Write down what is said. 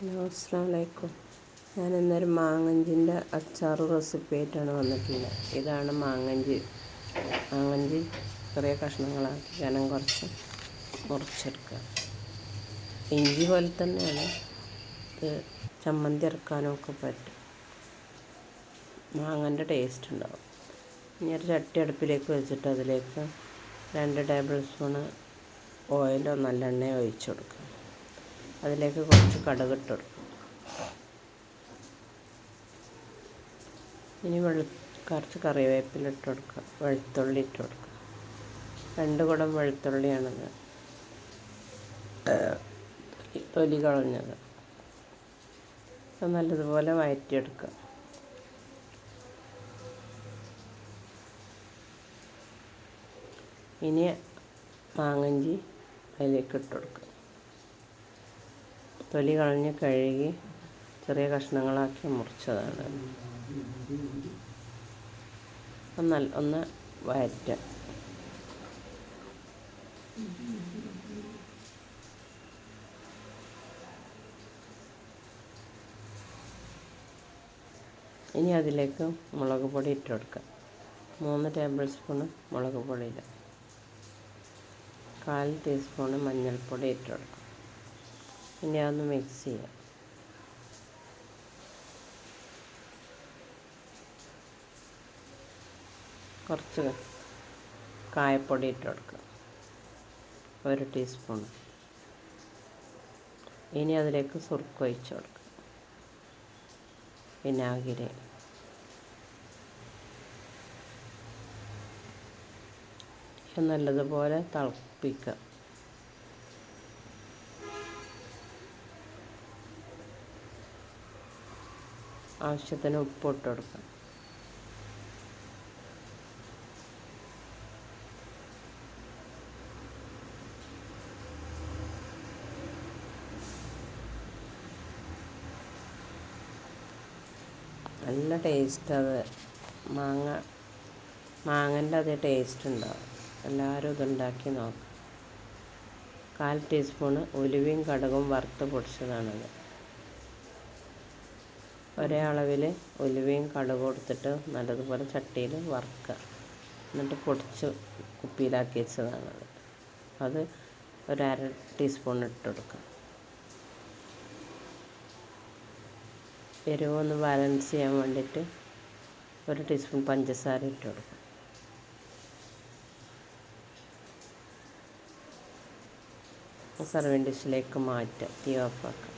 Hello അസ്സാം ഞാൻ ഇന്നൊരു മാങ്ങഞ്ചിന്റെ അച്ചാർ റെസിപ്പി ആയിട്ടാണ് വന്നിട്ടുള്ളത്. ഇതാണ് മാങ്ങഞ്ചി. മാങ്ങഞ്ചി ചെറിയ കഷ്ണങ്ങളാക്കി കനം കുറച്ച് മുറിച്ചെടുക്കുക. ഇഞ്ചി പോലെ തന്നെയാണ്. ഇത് ചമ്മന്തി ഇറക്കാനും ഒക്കെ പറ്റും. മാങ്ങന്റെ ടേസ്റ്റ് ഉണ്ടാവും. ഇനി ഒരു ചട്ടി അടുപ്പിലേക്ക് വെച്ചിട്ട് അതിലേക്ക് രണ്ട് ടേബിൾ സ്പൂണ് ഓയിലോ നല്ലെണ്ണയോ ഒഴിച്ചു കൊടുക്കുക. അതിലേക്ക് കുറച്ച് കടുക് ഇട്ട് കൊടുക്കും ഇനി വെളു കുറച്ച് കറിവേപ്പില ഇട്ട് കൊടുക്കുക വെളുത്തുള്ളി ഇട്ട് കൊടുക്കുക രണ്ട് കുടം വെളുത്തുള്ളിയാണത്. തൊലി കളഞ്ഞത്. നല്ലതുപോലെ വഴറ്റിയെടുക്കുക ഇനി മാങ്ങഞ്ചി അതിലേക്ക് ഇട്ട് കൊടുക്കുക തൊലി കളഞ്ഞ് കഴുകി ചെറിയ കഷ്ണങ്ങളാക്കി മുറിച്ചതാണ്. ഒന്ന് ഒന്ന് വയറ്റ. ഇനി അതിലേക്ക് മുളക് പൊടി ഇട്ട് കൊടുക്കാം. മൂന്ന് ടേബിൾ സ്പൂണ് മുളക് പൊടിയിടാം കാൽ ടീസ്പൂണ് മഞ്ഞൾപ്പൊടി ഇട്ട് കൊടുക്കാം. ഇനി അതൊന്ന് മിക്സ് ചെയ്യാം. കുറച്ച് കായപ്പൊടി ഇട്ട് കൊടുക്കുക ഒരു ടീസ്പൂൺ ഇനി അതിലേക്ക് സുർക്ക് ഒഴിച്ച് കൊടുക്കുക വിനാഗിരി. നല്ലതുപോലെ തിളപ്പിക്കുക ആവശ്യത്തിന് ഉപ്പ് ഇട്ട് കൊടുക്കാം. നല്ല ടേസ്റ്റ് അത്. മാങ്ങ മാങ്ങന്റെ അതേ ടേസ്റ്റ് ഉണ്ടാവും. എല്ലാവരും ഇതുണ്ടാക്കി നോക്കാം. കാൽ ടീസ്പൂണ് ഉലുവയും കടുകും വറുത്ത് പൊടിച്ചതാണത്. ഒരേ അളവിൽ ഉലുവയും കടുക് കൊടുത്തിട്ട് നല്ലതുപോലെ ചട്ടിയിൽ വറുക്കുക. എന്നിട്ട് പൊടിച്ച് കുപ്പിയിലാക്കി വെച്ചതാണ് അത്. ഒരു അര ടീസ്പൂൺ ഇട്ട് കൊടുക്കുക. എരിവൊന്ന് ബാലൻസ് ചെയ്യാൻ വേണ്ടിയിട്ട് ഒരു ടീസ്പൂൺ പഞ്ചസാര ഇട്ട് കൊടുക്കുക. സർവിങ് ഡിഷിലേക്ക് മാറ്റുക. തീ ഓഫാക്കുക